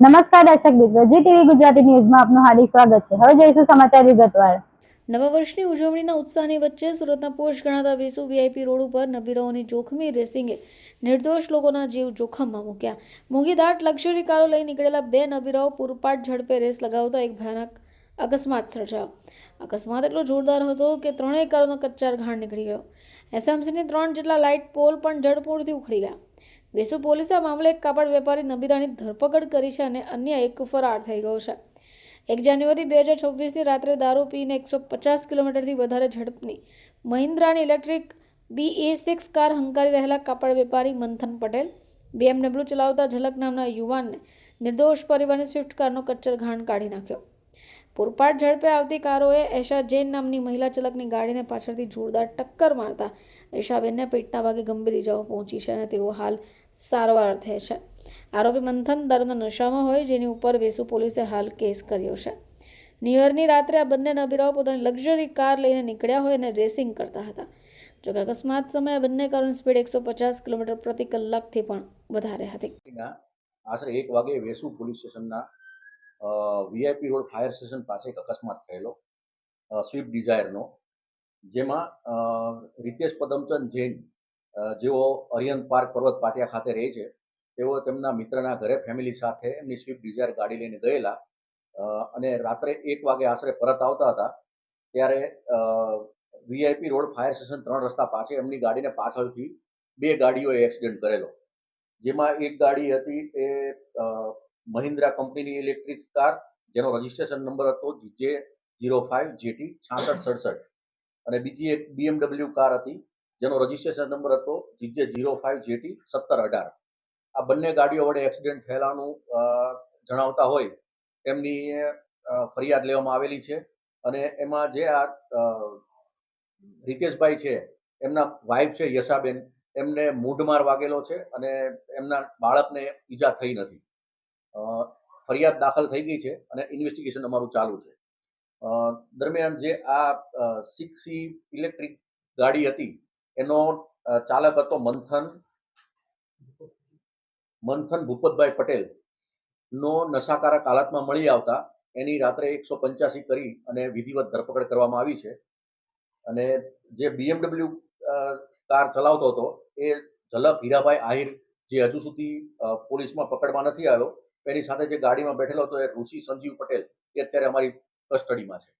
નમસ્કાર દર્શક મિત્રો, જી ટીવી ગુજરાતી ન્યૂઝમાં આપનું હાર્દિક સ્વાગત છે. હવે જોઈશું સમાચાર વિગતવાર નવા વર્ષની ઉજવણીના ઉત્સાહની વચ્ચે સુરતના પોસ્ટ ગણાતા વેસુ વીઆઈપી રોડ ઉપર નબીરાઓની જોખમી રેસિંગે નિર્દોષ લોકોના જીવ જોખમમાં મૂક્યા. મોંઘીદાટ લક્ઝરી કારો લઈ નીકળેલા બે નબીરાઓ પૂરપાટ ઝડપે રેસ લગાવતા એક ભયાનક અકસ્માત સર્જાયો. અકસ્માત એટલો જોરદાર હતો કે ત્રણેય કારોનો કચ્ચાર ઘાણ નીકળી ગયો. એસએમસીની ત્રણ જેટલા લાઇટ પોલ પણ જડપૂરથી ઉખડી ગયા. વેસુ પોલીસે આ મામલે એક કાપડ વેપારી નબીરાની ધરપકડ કરી છે અને અન્ય એક ફરાર થઈ ગયો છે. એક જાન્યુઆરી બે હજાર છવ્વીસની રાત્રે દારૂ પીને એકસો પચાસ કિલોમીટરથી વધારે ઝડપની મહિન્દ્રાની electric B A six car હંકારી રહેલા કાપડ વેપારી મંથન પટેલ, બીએમડબલ્યુ ચલાવતા ઝલક નામના યુવાનને નિર્દોષ પરિવારની સ્વિફ્ટ કારનો કચ્છર ઘાણ કાઢી નાખ્યો. પૂરપાટ ઝડપે આવતી કારોએ એશા જૈન નામની મહિલા ચાલકની ગાડીને પાછળથી જોરદાર ટક્કર મારતા એશાબેનને પેટના ભાગે ગંભીર ઇજાઓ પહોંચી છે અને તેઓ હાલ સારવાર અર્થે છે. આરોપી મંથન દારૂના નશામાં હોય જેની ઉપર વેસુ પોલીસે હાલ કેસ કર્યો છે. ન્યૂ રાત્રે આ બંને નબીરાઓ પોતાની લક્ઝરી કાર લઈને નીકળ્યા હોય અને રેસિંગ કરતા હતા. જોકે અકસ્માત સમયે બંને કારોની સ્પીડ એકસો પચાસ કિલોમીટર પ્રતિ કલાકથી પણ વધારે હતી. આશરે એક વાગે વેસુ પોલીસ સ્ટેશનના વીઆઈપી રોડ ફાયર સ્ટેશન પાસે એક અકસ્માત થયેલો. સ્વિફ્ટ ડિઝાયરનો. જેમાં રિતેશ પદમચંદ જૈન જેઓ અરિયન પાર્ક પર્વત પાટિયા ખાતે રહે છે, તેઓ તેમના મિત્રના ઘરે ફેમિલી સાથે એમની સ્વિફ્ટ ડિઝાયર ગાડી લઈને ગયેલા. અને રાત્રે એક વાગે આશરે પરત આવતા હતા, ત્યારે વીઆઈપી રોડ ફાયર સ્ટેશન ત્રણ રસ્તા પાસે એમની ગાડીને પાછળથી બે ગાડીઓએ એક્સિડન્ટ કરેલો. જેમાં એક ગાડી હતી એ મહિન્દ્રા કંપનીની ઇલેક્ટ્રિક કાર, જેનો રજિસ્ટ્રેશન નંબર હતો જે જીરો ફાઇવ જેટી છાસઠ સડસઠ. અને બીજી એક બીએમડબલ્યુ કાર હતી, જેનો રજિસ્ટ્રેશન નંબર હતો જીજે જીરો ફાઇવ જેટી સત્તર અઢાર. આ બંને ગાડીઓ વડે એક્સિડન્ટ થયેલાનું જણાવતા હોય તેમની ફરિયાદ લેવામાં આવેલી છે. અને એમાં જે આ રિતેશભાઈ છે, એમના વાઇફ છે યશાબેન, એમને મૂઢમાર વાગેલો છે અને એમના બાળકને ઈજા થઈ નથી. ફરિયાદ દાખલ થઈ ગઈ છે અને ઇન્વેસ્ટિગેશન અમારું ચાલુ છે. દરમિયાન જે આ સિક્સી ઇલેક્ટ્રિક ગાડી હતી, એનો ચાલક હતો મંથન મંથન ભૂપતભાઈ પટેલ. નો નશાકારક હાલતમાં મળી આવતા, એની રાત્રે એકસો પંચ્યાસી કરી અને વિધિવત ધરપકડ કરવામાં આવી છે. અને જે બીએમડબલ્યુ કાર ચલાવતો હતો, એ ઝલક હીરાભાઈ આહિર જે હજુ સુધી પોલીસમાં પકડમાં નથી આવ્યો એની સાથે જે ગાડીમાં બેઠેલો હતો એ ઋષિ સંજીવ પટેલ, એ અત્યારે અમારી કસ્ટડીમાં છે.